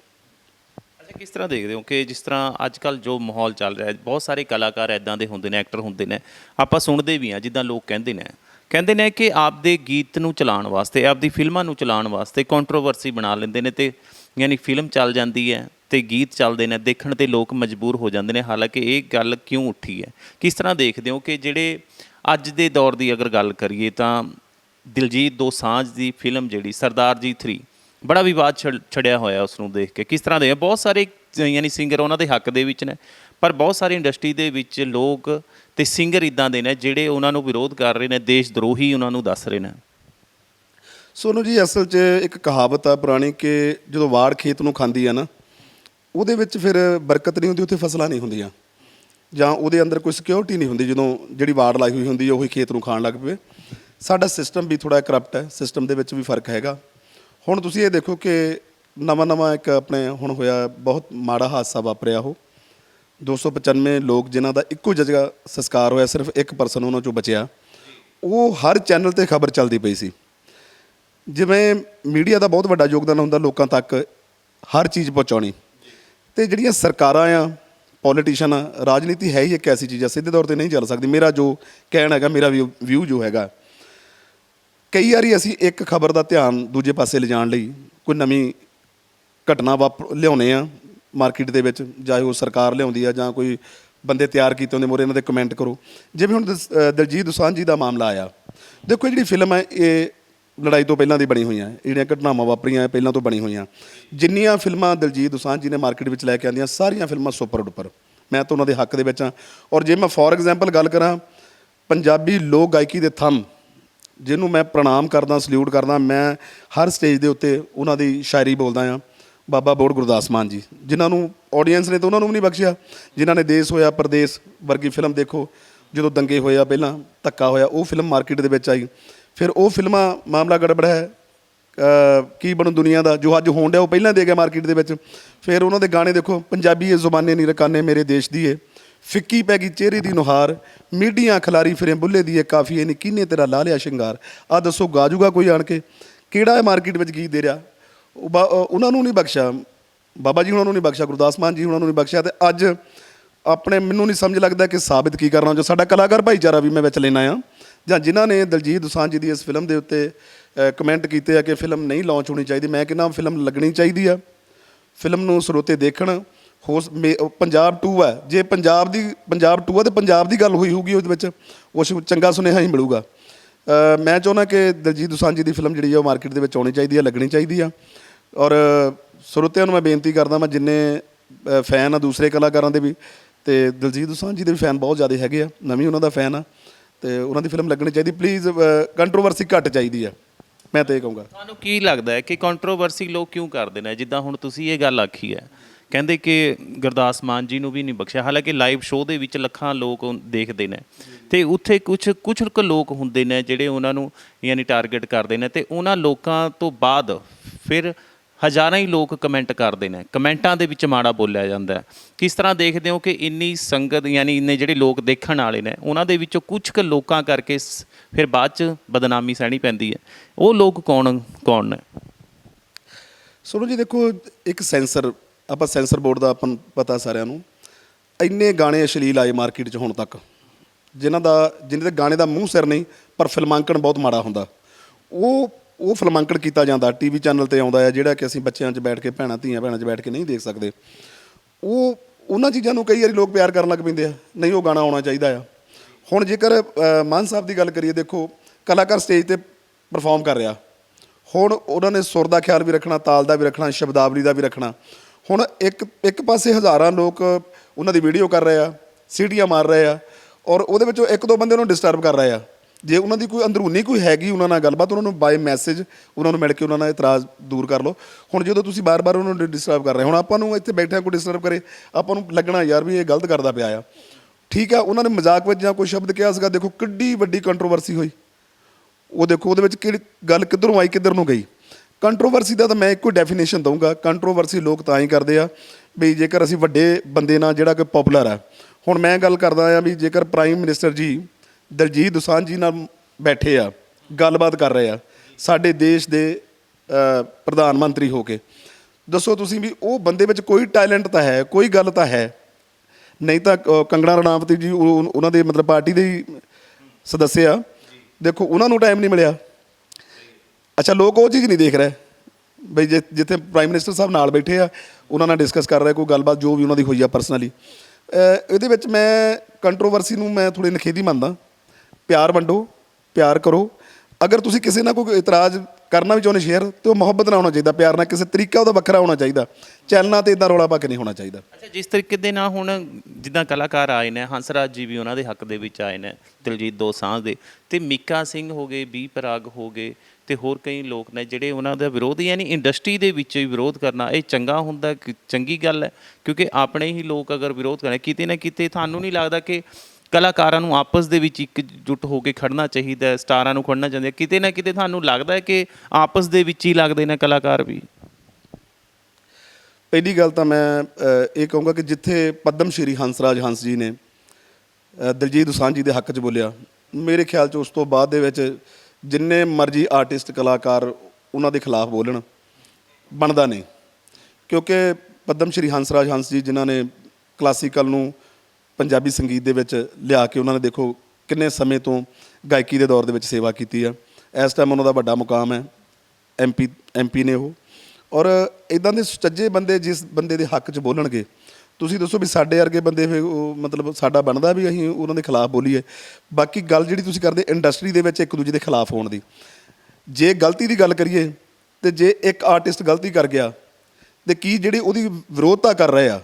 ਅੱਛਾ, ਕਿਸ ਤਰ੍ਹਾਂ ਦੇਖਦੇ ਹੋ ਕਿ ਜਿਸ ਤਰ੍ਹਾਂ ਅੱਜ ਕੱਲ ਜੋ ਮਾਹੌਲ ਚੱਲ ਰਿਹਾ ਹੈ, ਬਹੁਤ ਸਾਰੇ ਕਲਾਕਾਰ ਐਦਾਂ ਦੇ ਹੁੰਦੇ ਨੇ, ਐਕਟਰ ਹੁੰਦੇ ਨੇ, ਆਪਾਂ ਸੁਣਦੇ ਵੀ ਆ ਜਿੱਦਾਂ ਲੋਕ ਕਹਿੰਦੇ ਨੇ ਕਹਿੰਦੇ ਨੇ ਕਿ ਆਪਦੇ ਗੀਤ ਨੂੰ ਚਲਾਉਣ ਵਾਸਤੇ, ਆਪਦੀ ਫਿਲਮਾਂ ਨੂੰ ਚਲਾਉਣ ਵਾਸਤੇ ਕੰਟਰੋਵਰਸੀ ਬਣਾ ਲੈਂਦੇ ਨੇ ਤੇ ਯਾਨੀ ਫਿਲਮ ਚੱਲ ਜਾਂਦੀ ਹੈ ਤੇ ਗੀਤ ਚੱਲਦੇ ਨੇ, ਦੇਖਣ ਤੇ ਲੋਕ ਮਜਬੂਰ ਹੋ ਜਾਂਦੇ ਨੇ, ਹਾਲਾਂਕਿ ਇਹ ਗੱਲ ਕਿਉਂ ਉੱਠੀ ਹੈ? ਕਿਸ ਤਰ੍ਹਾਂ ਦੇਖਦੇ ਹੋ ਕਿ ਜਿਹੜੇ ਅੱਜ ਦੇ ਦੌਰ ਦੀ ਅਗਰ ਗੱਲ ਕਰੀਏ ਤਾਂ ਦਿਲਜੀਤ ਦੋਸਾਂਝ ਦੀ ਫਿਲਮ ਜਿਹੜੀ ਸਰਦਾਰ ਜੀ 3 ਬੜਾ ਵਿਵਾਦ ਛੜ- ਛੜਿਆ ਹੋਇਆ ਉਸ ਨੂੰ ਦੇਖ ਕੇ, ਕਿਸ ਤਰ੍ਹਾਂ ਦੇ ਬਹੁਤ ਸਾਰੇ ਯਾਨੀ ਸਿੰਗਰ ਉਹਨਾਂ ਦੇ ਹੱਕ ਦੇ ਵਿੱਚ ਨੇ, ਪਰ ਬਹੁਤ ਸਾਰੀ ਇੰਡਸਟਰੀ ਦੇ ਵਿੱਚ ਲੋਕ ਤੇ ਸਿੰਗਰ ਇਦਾਂ ਦੇ ਨੇ ਜਿਹੜੇ ਉਹਨਾਂ ਨੂੰ ਵਿਰੋਧ ਕਰ ਰਹੇ ਨੇ ਦੇਸ਼ ਦਰੋਹੀ ਉਹਨਾਂ ਨੂੰ ਦੱਸ ਰਹੇ ਨੇ। ਸੋਨੂ ਜੀ, ਅਸਲ 'ਚ ਇੱਕ ਕਹਾਵਤ ਆ ਪੁਰਾਣੀ ਕਿ ਜਦੋਂ ਵਾੜ ਖੇਤ ਨੂੰ ਖਾਂਦੀ ਆ ਨਾ, ਉਹਦੇ ਵਿੱਚ ਫਿਰ ਬਰਕਤ ਨਹੀਂ ਹੁੰਦੀ, ਉੱਥੇ ਫਸਲਾਂ ਨਹੀਂ ਹੁੰਦੀਆਂ। ਜਾਂ ਉਹਦੇ ਅੰਦਰ ਕੋਈ ਸਿਕਿਉਰਿਟੀ ਨਹੀਂ ਹੁੰਦੀ, ਜਦੋਂ ਜਿਹੜੀ ਵਾੜ ਲਾਈ ਹੋਈ ਹੁੰਦੀ ਉਹੀ ਖੇਤ ਨੂੰ ਖਾਣ ਲੱਗ ਪਵੇ। ਸਾਡਾ ਸਿਸਟਮ ਵੀ ਥੋੜਾ ਕਰਪਟ ਹੈ ਸਿਸਟਮ ਦੇ ਵਿੱਚ ਵੀ ਫ਼ਰਕ ਹੈਗਾ। ਹੁਣ ਤੁਸੀਂ ਇਹ ਦੇਖੋ ਕਿ ਨਵਾਂ ਨਵਾਂ ਇੱਕ ਆਪਣੇ ਹੁਣ ਹੋਇਆ ਬਹੁਤ ਮਾੜਾ ਹਾਦਸਾ ਵਾਪਰਿਆ ਉਹ। 295 ਲੋਕ ਜਿਨ੍ਹਾਂ ਦਾ ਇੱਕੋ ਜਗ੍ਹਾ ਸੰਸਕਾਰ ਹੋਇਆ, ਸਿਰਫ ਇੱਕ ਪਰਸਨ ਉਹਨਾਂ ਚੋਂ ਬਚਿਆ। ਉਹ ਹਰ ਚੈਨਲ ਤੇ ਖਬਰ ਚੱਲਦੀ ਪਈ ਸੀ। ਜਿਵੇਂ ਮੀਡੀਆ ਦਾ ਬਹੁਤ ਵੱਡਾ ਯੋਗਦਾਨ ਹੁੰਦਾ ਲੋਕਾਂ ਤੱਕ ਹਰ ਚੀਜ਼ ਪਹੁੰਚਾਉਣੀ। ਤੇ ਜਿਹੜੀਆਂ ਸਰਕਾਰਾਂ ਆ ਪੋਲੀਟੀਸ਼ੀਅਨ ਆ, ਰਾਜਨੀਤੀ ਹੈ ਹੀ ਇੱਕ ਐਸੀ ਚੀਜ਼ ਆ, ਸਿੱਧੇ ਤੌਰ ਤੇ ਨਹੀਂ ਚੱਲ ਸਕਦੀ। ਮੇਰਾ ਜੋ ਕਹਿਣ ਹੈਗਾ, ਮੇਰਾ ਵਿਊ ਜੋ ਹੈਗਾ। ਕਈ ਵਾਰੀ ਅਸੀਂ ਇੱਕ ਖਬਰ ਦਾ ਧਿਆਨ ਦੂਜੇ ਪਾਸੇ ਲਿਜਾਣ ਲਈ ਕੋਈ ਨਵੀਂ ਘਟਨਾ ਵਾਪ, ਲਿਆਉਨੇ ਆ ਮਾਰਕੀਟ ਦੇ ਵਿੱਚ ਚਾਹੇ ਉਹ ਸਰਕਾਰ ਲਿਆਉਂਦੀ ਆ ਜਾਂ ਕੋਈ ਬੰਦੇ ਤਿਆਰ ਕੀਤੇ ਹੁੰਦੇ ਮੋਰੇ ਇਹਨਾਂ ਦੇ ਕਮੈਂਟ ਕਰੋ। ਜਿਵੇਂ ਹੁਣ ਦਸ- ਅ, ਦਲਜੀਤ ਦੁਸਾਂਝ ਜੀ ਦਾ ਮਾਮਲਾ ਆਇਆ। ਦੇਖੋ ਇਹ ਜਿਹੜੀ ਫਿਲਮ ਹੈ ਇਹ ਲੜਾਈ ਤੋਂ ਪਹਿਲਾਂ ਦੀ ਬਣੀ ਹੋਈਆਂ ਹੈ। ਜਿਹੜੀਆਂ ਘਟਨਾਵਾਂ ਵਾਪਰੀਆਂ ਇਹ ਪਹਿਲਾਂ ਤੋਂ ਬਣੀ ਹੋਈਆਂ। ਜਿੰਨੀਆਂ ਫਿਲਮਾਂ ਦਲਜੀਤ ਦੁਸਾਂਝ ਜੀ ਨੇ ਮਾਰਕੀਟ ਵਿੱਚ ਲੈ ਕੇ ਆਂਦੀਆਂ ਸਾਰੀਆਂ ਫਿਲਮਾਂ ਸੁਪਰ ਡੁਪਰ। ਮੈਂ ਤਾਂ ਉਹਨਾਂ ਦੇ ਹੱਕ ਦੇ ਵਿੱਚ ਹਾਂ। ਔਰ ਜੇ ਮੈਂ ਫੋਰ ਐਗਜ਼ਾਮਪਲ ਗੱਲ ਕਰਾਂ ਪੰਜਾਬੀ ਲੋਕ ਗਾਇਕੀ ਦੇ ਥੰਮ ਜਿਹਨੂੰ ਮੈਂ ਪ੍ਰਣਾਮ ਕਰਦਾ ਸਲੂਟ ਕਰਦਾ ਮੈਂ ਹਰ ਸਟੇਜ ਦੇ ਉੱਤੇ ਉਹਨਾਂ ਦੀ ਸ਼ਾਇਰੀ ਬੋਲਦਾ ਆ ਬਾਬਾ ਬੋੜ ਗੁਰਦਾਸ ਮਾਨ ਜੀ, ਜਿਨ੍ਹਾਂ ਨੂੰ ਆਡੀਅנס ਨੇ ਤਾਂ ਉਹਨਾਂ ਨੂੰ ਵੀ ਨਹੀਂ ਬਖਸ਼ਿਆ। ਜਿਨ੍ਹਾਂ ਨੇ ਦੇਸ਼ ਹੋਇਆ, ਪਰਦੇਸ ਵਰਗੀ ਫਿਲਮ ਦੇਖੋ, ਜਦੋਂ ਦੰਗੇ ਹੋਏ ਆ ਪਹਿਲਾਂ, ਧੱਕਾ ਹੋਇਆ, ਉਹ ਫਿਲਮ ਮਾਰਕੀਟ ਦੇ ਵਿੱਚ ਆਈ। ਫਿਰ ਉਹ ਫਿਲਮਾਂ ਮਾਮਲਾ ਗੜਬੜ ਹੈ। ਕੀ ਬਣੂ ਦੁਨੀਆ ਦਾ, ਜੋ ਅੱਜ ਹੋਣ ਡਿਆ ਉਹ ਪਹਿਲਾਂ ਦੇ ਗਿਆ ਮਾਰਕੀਟ ਦੇ ਵਿੱਚ। ਫਿਰ ਉਹਨਾਂ ਦੇ ਗਾਣੇ ਦੇਖੋ, ਪੰਜਾਬੀ ਇਹ ਜ਼ੁਬਾਨੇ ਨਹੀਂ, ਰਕਾਨੇ ਮੇਰੇ ਦੇਸ਼ ਦੀ ਏ। ਫਿੱਕੀ ਪੈ ਗਈ ਚਿਹਰੇ ਦੀ ਨੁਹਾਰ, ਮੀਡੀਆਂ ਖਿਲਾਰੀ ਫਿਰੇ ਬੁੱਲੇ ਦੀ ਏ, ਕਾਫੀ ਨਹੀਂ ਕਿੰਨੇ ਤੇਰਾ ਲਾ ਲਿਆ ਸ਼ਿੰਗਾਰ। ਆ ਦੱਸੋ, ਗਾਜੂਗਾ ਕੋਈ ਆਣ ਕੇ, ਕਿਹੜਾ ਮਾਰਕੀਟ ਵਿੱਚ ਗੀਤ ਦੇ ਰਿਹਾ? ਉਹ ਬਾ- ਅ, ਉਹਨਾਂ ਨੂੰ ਨਹੀਂ ਬਖਸ਼ਿਆ। ਬਾਬਾ ਜੀ ਉਹਨਾਂ ਨੂੰ ਨਹੀਂ ਬਖਸ਼ਿਆ ਗੁਰਦਾਸ ਮਾਨ ਜੀ ਉਹਨਾਂ ਨੂੰ ਨਹੀਂ ਬਖਸ਼ਿਆ ਤੇ ਅੱਜ ਆਪਣੇ ਮੈਨੂੰ ਨਹੀਂ ਸਮਝ ਲੱਗਦਾ ਕਿ ਸਾਬਿਤ ਕੀ ਕਰਨਾ। ਜੋ ਸਾਡਾ ਕਲਾਕਾਰ ਭਾਈਚਾਰਾ ਵੀ ਮੈਂ ਵਿੱਚ ਲੈਣਾ ਆ ਜਾਂ ਜਿਨ੍ਹਾਂ ਨੇ ਦਲਜੀਤ ਦੋਸਾਂਝ ਜੀ ਦੀ ਇਸ ਫਿਲਮ ਦੇ ਉੱਤੇ ਕਮੈਂਟ ਕੀਤੇ ਆ ਕਿ ਫਿਲਮ ਨਹੀਂ ਲਾਂਚ ਹੋਣੀ ਚਾਹੀਦੀ। ਮੈਂ ਕਹਿੰਦਾ ਫਿਲਮ ਲੱਗਣੀ ਚਾਹੀਦੀ ਆ। ਫਿਲਮ ਨੂੰ ਸਰੋਤੇ ਦੇਖਣ। ਹੋ ਸ- ਮੇ- ਉਹ ਪੰਜਾਬ 2 ਹੈ ਜੇ ਪੰਜਾਬ ਦੀ ਪੰਜਾਬ 2 ਆ ਤੇ ਪੰਜਾਬ ਦੀ ਗੱਲ ਹੋਈ ਹੋਊਗੀ ਉਹਦੇ ਵਿੱਚ ਉਸ ਚੰਗਾ ਸੁਨੇਹਾ ਹੀ ਮਿਲੂਗਾ। ਮੈਂ ਚਾਹੁੰਦਾ ਕਿ ਦਲਜੀਤ ਦੋਸਾਂਝ ਜੀ ਦੀ ਫਿਲਮ ਜਿਹੜੀ ਆ ਉਹ ਮਾਰਕੀਟ ਦੇ ਵਿੱਚ ਆਉਣੀ ਚਾਹੀਦੀ ਆ, ਲੱਗਣੀ ਚਾਹੀਦੀ ਆ। ਔਰ ਸਰੋਤਿਆਂ ਨੂੰ ਮੈਂ ਬੇਨਤੀ ਕਰਦਾ ਮੈਂ ਜਿੰਨੇ ਫੈਨ ਆ ਦੂਸਰੇ ਕਲਾਕਾਰਾਂ ਦੇ ਵੀ, ਤੇ ਦਲਜੀਤ ਦੋਸਾਂਝ ਜੀ ਦੇ ਵੀ ਫੈਨ ਬਹੁਤ ਜ਼ਿਆਦਾ ਹੈਗੇ ਆ, ਨਵੀਂ ਉਹਨਾਂ ਦਾ ਫੈਨ ਆ, ਤੇ ਉਹਨਾਂ ਦੀ ਫਿਲਮ ਲੱਗਣੀ ਚਾਹੀਦੀ। ਪਲੀਜ਼ ਕੰਟਰੋਵਰਸੀ ਘੱਟ ਚਾਹੀਦੀ ਆ, ਮੈਂ ਤਾਂ ਇਹ ਕਹੂੰਗਾ। ਤੁਹਾਨੂੰ ਕੀ ਲੱਗਦਾ ਹੈ ਕਿ ਕੰਟਰੋਵਰਸੀ ਲੋਕ ਕਿਉਂ ਕਰਦੇ ਨੇ? ਜਿੱਦਾਂ ਹੁਣ ਤੁਸੀਂ ਇਹ ਗੱਲ ਆਖੀ ਹੈ ਕਹਿੰਦੇ ਕਿ ਗੁਰਦਾਸ ਮਾਨ ਜੀ ਨੂੰ ਵੀ ਨਹੀਂ ਬਖਸ਼ਿਆ। ਹਾਲਾਂਕਿ ਲਾਈਵ ਸ਼ੋਅ ਦੇ ਵਿੱਚ ਲੱਖਾਂ ਲੋਕ ਉਹ ਦੇਖਦੇ ਨੇ। ਤੇ ਉੱਥੇ ਕੁਝ ਕੁਝ ਕੁ ਲੋਕ ਹੁੰਦੇ ਨੇ ਜਿਹੜੇ ਉਹਨਾਂ ਨੂੰ ਯਾਨੀ ਟਾਰਗੇਟ ਕਰਦੇ ਨੇ ਤੇ ਉਹਨਾਂ ਲੋਕਾਂ ਤੋਂ ਬਾਅਦ ਫਿਰ ਹਜ਼ਾਰਾਂ ਹੀ ਲੋਕ ਕਮੈਂਟ ਕਰਦੇ ਨੇ। ਕਮੈਂਟਾਂ ਦੇ ਵਿੱਚ ਮਾੜਾ ਬੋਲਿਆ ਜਾਂਦਾ ਹੈ। ਕਿਸ ਤਰ੍ਹਾਂ ਦੇਖਦੇ ਹੋ ਕਿ ਇੰਨੀ ਸੰਗਤ ਯਾਨੀ ਇੰਨੇ ਜਿਹੜੇ ਲੋਕ ਦੇਖਣ ਵਾਲੇ ਨੇ, ਉਹਨਾਂ ਦੇ ਵਿੱਚੋਂ ਕੁਝ ਕੁ ਲੋਕਾਂ ਕਰਕੇ ਸ- ਫਿਰ ਬਾਅਦ ਚ ਬਦਨਾਮੀ ਸਹਿਣੀ ਪੈਂਦੀ ਹੈ। ਉਹ ਲੋਕ ਕੌਣ ਕੌਣ ਨੇ? ਸੁਣੋ ਜੀ, ਦੇਖੋ, ਇੱਕ ਸੈਂਸਰ ਆਪਾਂ ਸੈਂਸਰ ਬੋਰਡ ਦਾ ਆਪਾਂ ਪਤਾ ਸਾਰਿਆਂ ਨੂੰ, ਇੰਨੇ ਗਾਣੇ ਅਸ਼ਲੀਲ ਆਏ ਮਾਰਕੀਟ 'ਚ ਹੁਣ ਤੱਕ। ਜਿਨ੍ਹਾਂ ਦਾ, ਜਿਨ੍ਹਾਂ ਦੇ ਗਾਣੇ ਦਾ ਮੂੰਹ ਸਿਰ ਨਹੀਂ, ਪਰ ਫਿਲਮਾਂਕਣ ਬਹੁਤ ਮਾੜਾ ਹੁੰਦਾ। ਉਹ ਉਹ ਫਿਲਮਾਂਕਣ ਕੀਤਾ ਜਾਂਦਾ, ਟੀਵੀ ਚੈਨਲ ਤੇ ਆਉਂਦਾ ਹੈ, ਜਿਹੜਾ ਕਿ ਅਸੀਂ ਬੱਚਿਆਂ 'ਚ ਬੈਠ ਕੇ, ਭੈਣਾਂ, ਧੀਆਂ, ਭੈਣਾਂ 'ਚ ਬੈਠ ਕੇ ਨਹੀਂ ਦੇਖ ਸਕਦੇ। ਉਹ, ਉਹਨਾਂ ਚੀਜ਼ਾਂ ਨੂੰ ਕਈ ਵਾਰੀ ਲੋਕ ਪਿਆਰ ਕਰਨ ਲੱਗ ਪੈਂਦੇ ਆ, ਨਹੀਂ ਉਹ ਗਾਣਾ ਆਉਣਾ ਚਾਹੀਦਾ ਆ। ਹੁਣ ਜੇਕਰ ਮਾਨ ਸਾਹਿਬ ਦੀ ਗੱਲ ਕਰੀਏ, ਦੇਖੋ, ਕਲਾਕਾਰ ਸਟੇਜ ਤੇ ਪਰਫਾਰਮ ਕਰ ਰਿਹਾ। ਹੁਣ ਉਹਨਾਂ ਨੇ ਸੁਰ ਦਾ ਖਿਆਲ ਵੀ ਰੱਖਣਾ, ਤਾਲ ਦਾ ਵੀ ਰੱਖਣਾ, ਸ਼ਬਦਾਵਲੀ ਦਾ ਵੀ ਰੱਖਣਾ। ਹੁਣ ਇੱਕ ਇੱਕ ਪਾਸੇ ਹਜ਼ਾਰਾਂ ਲੋਕ ਉਹਨਾਂ ਦੀ ਵੀਡੀਓ ਕਰ ਰਹੇ ਆ, ਸੀਟੀਆਂ ਮਾਰ ਰਹੇ ਆ, ਔਰ ਉਹਦੇ ਵਿੱਚੋਂ ਇੱਕ ਦੋ ਬੰਦੇ ਉਹਨੂੰ ਡਿਸਟਰਬ ਕਰ ਰਹੇ ਆ। ਜੇ ਉਹਨਾਂ ਦੀ ਕੋਈ ਅੰਦਰੂਨੀ ਕੋਈ ਹੈਗੀ ਉਹਨਾਂ ਨਾਲ ਗੱਲਬਾਤ, ਉਹਨਾਂ ਨੂੰ ਬਾਈ ਮੈਸੇਜ ਉਹਨਾਂ ਨੂੰ ਮਿਲ ਕੇ ਉਹਨਾਂ ਨਾਲ ਇਤਰਾਜ਼ ਦੂਰ ਕਰ ਲਓ। ਹੁਣ ਜਦੋਂ ਤੁਸੀਂ ਬਾਰ-ਬਾਰ ਉਹਨਾਂ ਨੂੰ ਡਿਸਟਰਬ ਕਰ ਰਹੇ ਹੁਣ ਆਪਾਂ ਨੂੰ ਇੱਥੇ ਬੈਠਿਆਂ ਕੋਈ ਡਿਸਟਰਬ ਕਰੇ, ਆਪਾਂ ਨੂੰ ਲੱਗਣਾ ਯਾਰ ਵੀ ਇਹ ਗਲਤ ਕਰਦਾ ਪਿਆ ਆ। ਠੀਕ ਆ, ਉਹਨਾਂ ਨੇ ਮਜ਼ਾਕ ਵਿੱਚ ਜਾਂ ਕੋਈ ਸ਼ਬਦ ਕਿਹਾ ਸੀਗਾ, ਦੇਖੋ ਕਿੱਡੀ ਵੱਡੀ ਕੰਟਰੋਵਰਸੀ ਹੋਈ। ਉਹ ਦੇਖੋ ਉਹਦੇ ਵਿੱਚ ਕਿਹੜੀ ਗੱਲ ਕਿੱਧਰੋਂ ਆਈ, ਕਿੱਧਰ ਨੂੰ ਗਈ। ਕੰਟਰੋਵਰਸੀ ਦਾ ਤਾਂ ਮੈਂ ਇੱਕੋ ਡੈਫੀਨੇਸ਼ਨ ਦਊਂਗਾ। ਕੰਟਰੋਵਰਸੀ ਲੋਕ ਤਾਂ ਹੀ ਕਰਦੇ ਆ ਵੀ ਜੇਕਰ ਅਸੀਂ ਵੱਡੇ ਬੰਦੇ ਨਾਲ ਜਿਹੜਾ ਕਿ ਪਪੂਲਰ ਆ। ਹੁਣ ਮੈਂ ਗੱਲ ਕਰਦਾ ਆ ਵੀ ਜੇਕਰ ਪ੍ਰਾਈਮ ਮਿਨਿਸਟਰ ਜੀ ਦਲਜੀਤ ਦੋਸਾਂਝ ਜੀ ਨਾਲ ਬੈਠੇ ਆ ਗੱਲਬਾਤ ਕਰ ਰਹੇ ਆ ਸਾਡੇ ਦੇਸ਼ ਦੇ ਪ੍ਰਧਾਨ ਮੰਤਰੀ ਹੋ ਕੇ। ਦੱਸੋ ਤੁਸੀਂ ਵੀ ਉਹ ਬੰਦੇ ਵਿੱਚ ਕੋਈ ਟੈਲੈਂਟ ਤਾਂ ਹੈ ਕੋਈ ਗੱਲ ਤਾਂ ਹੈ? ਨਹੀਂ ਤਾਂ ਅ, ਕੰਗਣਾ ਰਣਾਵਤੀ ਜੀ ਉਹ- ਉਹਨਾਂ ਦੇ ਮਤਲਬ ਪਾਰਟੀ ਦੇ ਹੀ ਸਦੱਸਿਆ ਆ। ਦੇਖੋ ਉਹਨਾਂ ਨੂੰ ਟਾਈਮ ਨਹੀਂ ਮਿਲਿਆ। ਅੱਛਾ, ਲੋਕ ਉਹ ਚੀਜ਼ ਨਹੀਂ ਦੇਖ ਰਹੇ। ਬਈ ਜਿ- ਜਿੱਥੇ ਪ੍ਰਾਈਮ ਮਿਨਿਸਟਰ ਸਾਹਿਬ ਨਾਲ ਬੈਠੇ ਆ, ਉਹਨਾਂ ਨਾਲ ਡਿਸਕਸ ਕਰ ਰਹੇ, ਕੋਈ ਗੱਲਬਾਤ ਜੋ ਵੀ ਉਹਨਾਂ ਦੀ ਹੋਈ ਆ ਪਰਸਨਲੀ ਇਹਦੇ ਵਿੱਚ ਮੈਂ ਕੰਟਰੋਵਰਸੀ ਨੂੰ ਮੈਂ ਥੋੜੀ ਨਖੇਦੀ ਮੰਨਦਾ। ਪਿਆਰ ਵੰਡੋ, ਪਿਆਰ ਕਰੋ। ਅਗਰ ਤੁਸੀਂ ਕਿਸੇ ਨਾਲ ਕੋਈ ਇਤਰਾਜ਼ ਕਰਨਾ ਵੀ ਚਾਹੁੰਦੇ ਸ਼ੇਅਰ ਤੇ ਉਹ ਮੁਹੱਬਤ ਨਾਲ ਹੋਣਾ ਚਾਹੀਦਾ, ਪਿਆਰ ਨਾਲ ਕਿਸੇ ਤਰੀਕਾ ਉਹਦਾ ਵੱਖਰਾ ਹੋਣਾ ਚਾਹੀਦਾ। ਚੈਨਲਾਂ ਤੇ ਇਦਾਂ ਰੌਲਾ ਪਾ ਕੇ ਨਹੀਂ ਹੋਣਾ ਚਾਹੀਦਾ। ਅੱਛਾ, ਜਿਸ ਤਰੀਕੇ ਦੇ ਨਾਲ ਹੁਣ ਜਿੱਦਾਂ ਕਲਾਕਾਰ ਆਏ ਨੇ, ਹੰਸਰਾਜ ਜੀ ਵੀ ਉਹਨਾਂ ਦੇ ਹੱਕ ਦੇ ਵਿੱਚ ਆਏ ਨੇ, ਦਿਲਜੀਤ ਦੋਸਾਂਝ ਦੇ, ਤੇ ਮੀਕਾ ਸਿੰਘ ਹੋ ਗਏ, ਬੀ ਪਰਾਗ ਹੋ ਗਏ ਤੇ ਹੋਰ ਕਈ ਲੋਕ ਨੇ ਜਿਹੜੇ ਉਹਨਾਂ ਦਾ ਵਿਰੋਧ ਯਾਨੀ ਇੰਡਸਟਰੀ ਦੇ ਵਿੱਚ ਹੀ ਵਿਰੋਧ ਕਰਨਾ ਇਹ ਚੰਗਾ ਹੁੰਦਾ ਚੰਗੀ ਗੱਲ ਹੈ ਕਿਉਂਕਿ ਆਪਣੇ ਹੀ ਲੋਕ ਅਗਰ ਵਿਰੋਧ ਕਰਨ ਕਿਤੇ ਨਾ ਕਿਤੇ ਤੁਹਾਨੂੰ ਨਹੀਂ ਲੱਗਦਾ ਕਿ ਕਲਾਕਾਰਾਂ ਨੂੰ ਆਪਸ ਦੇ ਵਿੱਚ ਇੱਕ ਜੁੱਟ ਹੋ ਕੇ ਖੜਨਾ ਚਾਹੀਦਾ ਸਟਾਰਾਂ ਨੂੰ ਖੜਨਾ ਚਾਹੀਦਾ ਕਿਤੇ ਨਾ ਕਿਤੇ ਤੁਹਾਨੂੰ ਲੱਗਦਾ ਹੈ ਕਿ ਆਪਸ ਦੇ ਵਿੱਚ ਹੀ ਲੱਗਦੇ ਨੇ ਕਲਾਕਾਰ ਵੀ। ਪਹਿਲੀ ਗੱਲ ਤਾਂ ਮੈਂ ਇਹ ਕਹੂੰਗਾ ਕਿ ਜਿੱਥੇ ਪਦਮ ਸ਼੍ਰੀ ਹੰਸਰਾਜ ਹੰਸ ਜੀ ਨੇ ਅ, ਦਲਜੀਤ ਦੋਸਾਂਝ ਜੀ ਦੇ ਹੱਕ 'ਚ ਬੋਲਿਆ ਮੇਰੇ ਖਿਆਲ 'ਚ ਉਸ ਤੋਂ ਬਾਅਦ ਦੇ ਵਿੱਚ ਜਿੰਨੇ ਮਰਜ਼ੀ ਆਰਟਿਸਟ ਕਲਾਕਾਰ ਉਹਨਾਂ ਦੇ ਖਿਲਾਫ ਬੋਲਣ, ਬਣਦਾ ਨਹੀਂ। ਕਿਉਂਕਿ ਪਦਮ ਸ਼੍ਰੀ ਹੰਸਰਾਜ ਹੰਸ ਜੀ ਜਿਨ੍ਹਾਂ ਨੇ ਕਲਾਸੀਕਲ ਨੂੰ ਪੰਜਾਬੀ ਸੰਗੀਤ ਦੇ ਵਿੱਚ ਲਿਆ ਕੇ ਉਹਨਾਂ ਨੇ ਦੇਖੋ ਕਿੰਨੇ ਸਮੇਂ ਤੋਂ ਗਾਇਕੀ ਦੇ ਦੌਰ ਦੇ ਵਿੱਚ ਸੇਵਾ ਕੀਤੀ ਆ। ਇਸ ਟਾਈਮ ਉਹਨਾਂ ਦਾ ਵੱਡਾ ਮੁਕਾਮ ਹੈ ਐਮਪੀ ਐਮਪੀ ਨੇ ਉਹ। ਔਰ ਇਦਾਂ ਦੇ ਸੁਚੱਜੇ ਬੰਦੇ ਜਿਸ ਬੰਦੇ ਦੇ ਹੱਕ 'ਚ ਬੋਲਣਗੇ ਤੁਸੀਂ ਦੱਸੋ ਵੀ ਸਾਡੇ ਵਰਗੇ ਬੰਦੇ ਫਿਰ ਉਹ ਮਤਲਬ ਸਾਡਾ ਬਣਦਾ ਵੀ ਅਸੀਂ ਉਹਨਾਂ ਦੇ ਖਿਲਾਫ ਬੋਲੀਏ। ਬਾਕੀ ਗੱਲ ਜਿਹੜੀ ਤੁਸੀਂ ਕਰਦੇ ਇੰਡਸਟਰੀ ਦੇ ਵਿੱਚ ਇੱਕ ਦੂਜੇ ਦੇ ਖਿਲਾਫ ਹੋਣ ਦੀ। ਜੇ ਗਲਤੀ ਦੀ ਗੱਲ ਕਰੀਏ ਤੇ ਜੇ ਇੱਕ ਆਰਟਿਸਟ ਗਲਤੀ ਕਰ ਗਿਆ ਤੇ ਕੀ ਜਿਹੜੀ ਉਹਦੀ ਵਿਰੋਧਤਾ ਕਰ ਰਹੇ ਆ,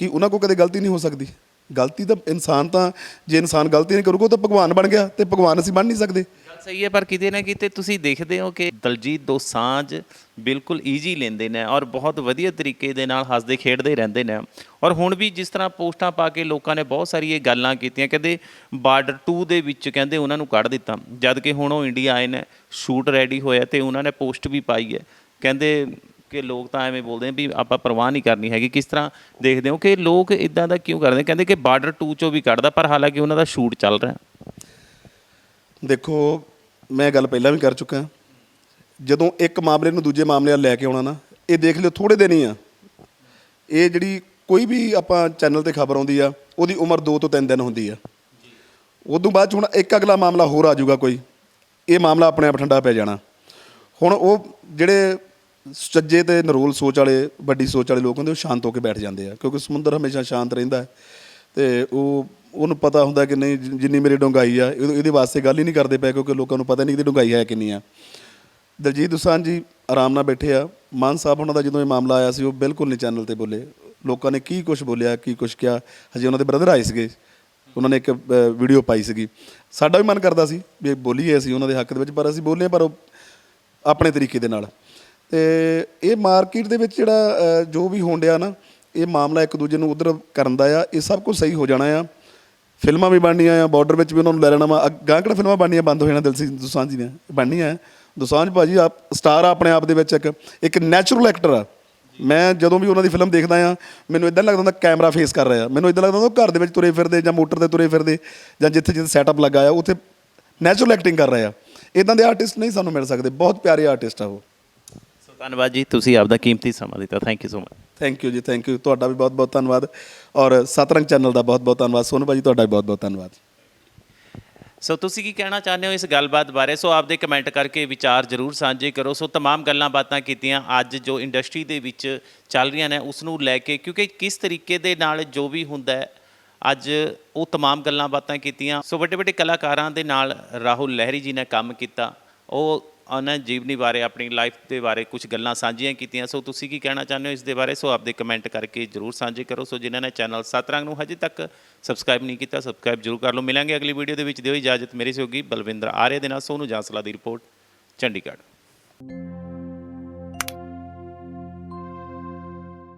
ਕਿ ਉਹਨਾਂ ਕੋਲ ਕਦੇ ਗਲਤੀ ਨਹੀਂ ਹੋ ਸਕਦੀ? ਗਲਤੀ ਤਾਂ ਇਨਸਾਨ ਤਾਂ ਜੇ ਇਨਸਾਨ ਗਲਤੀ ਨਹੀਂ ਕਰੂਗਾ ਤਾਂ ਭਗਵਾਨ ਬਣ ਗਿਆ ਤੇ ਭਗਵਾਨ ਅਸੀਂ ਬਣ ਨਹੀਂ ਸਕਦੇ। ਸਹੀ ਹੈ, ਪਰ ਕਿਤੇ ਨਾ ਕਿਤੇ ਤੁਸੀਂ ਦੇਖਦੇ ਹੋ ਕਿ ਦਲਜੀਤ ਦੋਸਾਂਝ ਬਿਲਕੁਲ ਈਜ਼ੀ ਲੈਂਦੇ ਨੇ ਔਰ ਬਹੁਤ ਵਧੀਆ ਤਰੀਕੇ ਦੇ ਨਾਲ ਹੱਸਦੇ, ਖੇਡਦੇ ਰਹਿੰਦੇ ਨੇ। ਔਰ ਹੁਣ ਵੀ ਜਿਸ ਤਰ੍ਹਾਂ ਪੋਸਟਾਂ ਪਾ ਕੇ ਲੋਕਾਂ ਨੇ ਬਹੁਤ ਸਾਰੀ ਇਹ ਗੱਲਾਂ ਕੀਤੀਆਂ, ਕਹਿੰਦੇ ਬਾਰਡਰ 2 ਦੇ ਵਿੱਚ ਕਹਿੰਦੇ ਉਹਨਾਂ ਨੂੰ ਕੱਢ ਦਿੱਤਾ। ਜਦ ਕਿ ਹੁਣ ਉਹ ਇੰਡੀਆ ਆਏ ਨੇ ਸ਼ੂਟ ਰੈਡੀ ਹੋਇਆ ਤੇ ਉਹਨਾਂ ਨੇ ਪੋਸਟ ਵੀ ਪਾਈ ਹੈ। ਕਹਿੰਦੇ ਕਿ ਲੋਕ ਤਾਂ ਐਵੇਂ ਬੋਲਦੇ ਨੇ ਵੀ ਆਪਾਂ ਪਰਵਾਹ ਨਹੀਂ ਕਰਨੀ ਹੈਗੀ। ਕਿਸ ਤਰ੍ਹਾਂ ਦੇਖਦੇ ਹੋ ਕਿ ਲੋਕ ਇਦਾਂ ਦਾ ਕਿਉਂ ਕਰਦੇ? ਕਹਿੰਦੇ ਕਿ ਬਾਰਡਰ 2 ਚੋਂ ਵੀ ਕੱਢਦਾ, ਪਰ ਹਾਲਾਂਕਿ ਉਹਨਾਂ ਦਾ ਸ਼ੂਟ ਚੱਲ ਰਿਹਾ। ਦੇਖੋ ਮੈਂ ਗੱਲ ਪਹਿਲਾਂ ਵੀ ਕਰ ਚੁੱਕਾ। ਜਦੋਂ ਇੱਕ ਮਾਮਲੇ ਨੂੰ ਦੂਜੇ ਮਾਮਲੇ ਨਾਲ ਲੈ ਕੇ ਆਉਣਾ ਨਾ, ਇਹ ਦੇਖ ਲਿਓ ਥੋੜੇ ਦਿਨ ਹੀ ਆ। ਇਹ ਜਿਹੜੀ ਕੋਈ ਵੀ ਆਪਾਂ ਚੈਨਲ ਤੇ ਖਬਰ ਆਉਂਦੀ ਆ, ਉਹਦੀ ਉਮਰ 2 ਤੋਂ 3 ਦਿਨ ਹੁੰਦੀ ਆ। ਉਦੋਂ ਬਾਅਦ 'ਚ ਹੁਣ ਇੱਕ ਅਗਲਾ ਮਾਮਲਾ ਹੋਰ ਆ ਜਾਊਗਾ ਕੋਈ। ਇਹ ਮਾਮਲਾ ਆਪਣੇ ਆਪ ਠੰਡਾ ਪੈ ਜਾਣਾ। ਹੁਣ ਉਹ ਜਿਹੜੇ ਸੁਚੱਜੇ ਤੇ ਨਰੋਲ ਸੋਚ ਵਾਲੇ, ਵੱਡੀ ਸੋਚ ਵਾਲੇ ਲੋਕ ਹੁੰਦੇ, ਉਹ ਸ਼ਾਂਤ ਹੋ ਕੇ ਬੈਠ ਜਾਂਦੇ ਆ, ਕਿਉਂਕਿ ਸਮੁੰਦਰ ਹਮੇਸ਼ਾ ਸ਼ਾਂਤ ਰਹਿੰਦਾ ਹੈ। ਤੇ ਉਹ ਉਹਨੂੰ ਪਤਾ ਹੁੰਦਾ ਕਿ ਨਹੀਂ ਜਿ- ਜਿੰਨੀ ਮੇਰੀ ਡੂੰਘਾਈ ਆ ਇਹਦੇ ਇਹਦੇ ਵਾਸਤੇ ਗੱਲ ਹੀ ਨਹੀਂ ਕਰਦੇ ਪਏ ਕਿਉਂਕਿ ਲੋਕਾਂ ਨੂੰ ਪਤਾ ਨਹੀਂ ਕਿ ਇਹਦੀ ਡੂੰਘਾਈ ਹੈ ਕਿੰਨੀ ਆ। ਦਲਜੀਤ ਦੁਸਾਂਝ ਜੀ ਆਰਾਮ ਨਾਲ ਬੈਠੇ ਆ। ਮਾਨ ਸਾਹਿਬ ਉਹਨਾਂ ਦਾ ਜਦੋਂ ਇਹ ਮਾਮਲਾ ਆਇਆ ਸੀ ਉਹ ਬਿਲਕੁਲ ਨਹੀਂ ਚੈਨਲ ਤੇ ਬੋਲੇ। ਲੋਕਾਂ ਨੇ ਕੀ ਕੁਝ ਬੋਲਿਆ ਕੀ ਕੁਝ ਕਿਹਾ ਹਜੇ ਉਹਨਾਂ ਦੇ ਬ੍ਰਦਰ ਆਏ ਸੀਗੇ। ਉਹਨਾਂ ਨੇ ਇੱਕ ਵੀਡੀਓ ਪਾਈ ਸੀਗੀ। ਸਾਡਾ ਵੀ ਮਨ ਕਰਦਾ ਸੀ ਵੀ ਬੋਲੀਏ ਅਸੀਂ ਉਹਨਾਂ ਦੇ ਹੱਕ ਦੇ ਵਿੱਚ ਪਰ ਅਸੀਂ ਬੋਲੇ ਪਰ ਉਹ ਆਪਣੇ ਤਰੀਕੇ ਦੇ ਨਾਲ। ਤੇ ਇਹ ਮਾਰਕੀਟ ਦੇ ਵਿੱਚ ਜਿਹੜਾ ਅ, ਜੋ ਵੀ ਹੋਣ ਡਿਆ ਨਾ ਇਹ ਮਾਮਲਾ ਇੱਕ ਦੂਜੇ ਨੂੰ ਉਧਰ ਕਰਨ ਦਾ ਆ ਇਹ ਸਭ ਕੁਝ ਸਹੀ ਹੋ ਜਾਣਾ ਆ। ਫਿਲਮਾਂ ਵੀ ਬਣਨੀਆਂ ਆ ਬਾਰਡਰ ਵਿੱਚ ਵੀ ਉਹਨਾਂ ਨੂੰ ਲੈ ਲੈਣਾ ਵਾ। ਗਾਂ ਕਿਹੜਾ ਫਿਲਮਾਂ ਬਣਨੀਆਂ ਬੰਦ ਹੋ ਜਾਣਾ ਦਿਲਸੀ ਦੋਸਾਂਝ ਜੀ ਨੇ ਬਣਨੀਆਂ ਆ। ਦੋਸਾਂਝ ਭਾਜੀ, ਆਪ ਸਟਾਰ ਆ ਆਪਣੇ ਆਪ ਦੇ ਵਿੱਚ ਇੱਕ ਇੱਕ ਨੈਚੁਰਲ ਐਕਟਰ ਆ। ਮੈਂ ਜਦੋਂ ਵੀ ਉਹਨਾਂ ਦੀ ਫਿਲਮ ਦੇਖਦਾ ਆ, ਮੈਨੂੰ ਇਦਾਂ ਲੱਗਦਾ ਹੁੰਦਾ ਕੈਮਰਾ ਫੇਸ ਕਰ ਰਿਹਾ। ਮੈਨੂੰ ਇਦਾਂ ਲੱਗਦਾ ਹੁੰਦਾ ਉਹ ਘਰ ਦੇ ਵਿੱਚ ਤੁਰੇ ਫਿਰਦੇ ਜਾਂ ਮੋਟਰ ਤੇ ਤੁਰੇ ਫਿਰਦੇ ਜਾਂ ਜਿੱਥੇ ਜਿੱਥੇ ਸੈਟਅਪ ਲੱਗਾ ਆ, ਉੱਥੇ ਨੈਚੁਰਲ ਐਕਟਿੰਗ ਕਰ ਰਹੇ ਆ। ਇਦਾਂ ਦੇ ਆਰਟਿਸਟ ਨਹੀਂ ਸਾਨੂੰ ਮਿਲ ਸਕਦੇ। ਬਹੁਤ ਪਿਆਰੇ ਆਰਟਿਸਟ ਆ ਉਹ। ਸੋ ਧੰਨਵਾਦ ਜੀ, ਤੁਸੀਂ ਆਪਦਾ ਕੀਮਤੀ ਸਮਾਂ ਦਿੱਤਾ। Thank you so much thank you ji thank you ਤੁਹਾਡਾ ਵੀ ਬਹੁਤ ਬਹੁਤ ਧੰਨਵਾਦ ਔਰ ਸਤਰੰਗ ਚੈਨਲ ਦਾ ਬਹੁਤ ਬਹੁਤ ਧੰਨਵਾਦ ਸੋਨੂ ਭਾਜੀ ਤੁਹਾਡਾ ਵੀ ਬਹੁਤ ਬਹੁਤ ਧੰਨਵਾਦ ਸੋ ਤੁਸੀਂ ਕੀ ਕਹਿਣਾ ਚਾਹੁੰਦੇ ਹੋ ਇਸ ਗੱਲਬਾਤ ਬਾਰੇ ਸੋ ਆਪਦੇ ਕਮੈਂਟ ਕਰਕੇ ਵਿਚਾਰ ਜ਼ਰੂਰ ਸਾਂਝੇ ਕਰੋ ਸੋ तमाम ਗੱਲਾਂ ਬਾਤਾਂ ਕੀਤੀਆਂ ਅੱਜ ਜੋ ਇੰਡਸਟਰੀ ਦੇ ਵਿੱਚ ਚੱਲ ਰਹੀਆਂ ਨੇ ਉਸ ਨੂੰ ਲੈ ਕੇ ਕਿਉਂਕਿ ਕਿਸ ਤਰੀਕੇ ਦੇ ਨਾਲ ਜੋ ਵੀ ਹੁੰਦਾ ਹੈ ਅੱਜ ਉਹ तमाम ਗੱਲਾਂ ਬਾਤਾਂ ਕੀਤੀਆਂ ਸੋ ਵੱਡੇ ਵੱਡੇ ਕਲਾਕਾਰਾਂ ਦੇ ਨਾਲ ਰਾਹੁਲ ਲਹਿਰੀ ਜੀ ਨੇ ਕੰਮ ਕੀਤਾ ਉਹ ਉਹਨਾਂ ਜੀਵਨੀ ਬਾਰੇ, ਆਪਣੀ ਲਾਈਫ ਦੇ ਬਾਰੇ ਕੁਝ ਗੱਲਾਂ ਸਾਂਝੀਆਂ ਕੀਤੀਆਂ। ਸੋ ਤੁਸੀਂ ਕੀ ਕਹਿਣਾ ਚਾਹੁੰਦੇ ਹੋ ਇਸ ਦੇ ਬਾਰੇ? ਸੋ ਆਪਦੇ ਕਮੈਂਟ ਕਰਕੇ ਜਰੂਰ ਸਾਂਝੇ ਕਰੋ। ਸੋ ਜਿਨ੍ਹਾਂ ਨੇ ਚੈਨਲ ਸਤਰੰਗ ਨੂੰ ਹਜੇ ਤੱਕ ਸਬਸਕ੍ਰਾਈਬ ਨਹੀਂ ਕੀਤਾ ਸਬਸਕ੍ਰਾਈਬ ਜਰੂਰ ਕਰ ਲਓ। ਮਿਲਾਂਗੇ ਅਗਲੀ ਵੀਡੀਓ ਦੇ ਵਿੱਚ। ਦਿਓ ਇਜਾਜ਼ਤ। ਮੇਰੇ ਸਹਿਯੋਗੀ ਬਲਵਿੰਦਰ ਆਰੇ ਦੇ ਨਾਲ ਸੋਨੂੰ ਜਾਂਸਲਾ ਦੀ ਰਿਪੋਰਟ ਚੰਡੀਗੜ੍ਹ।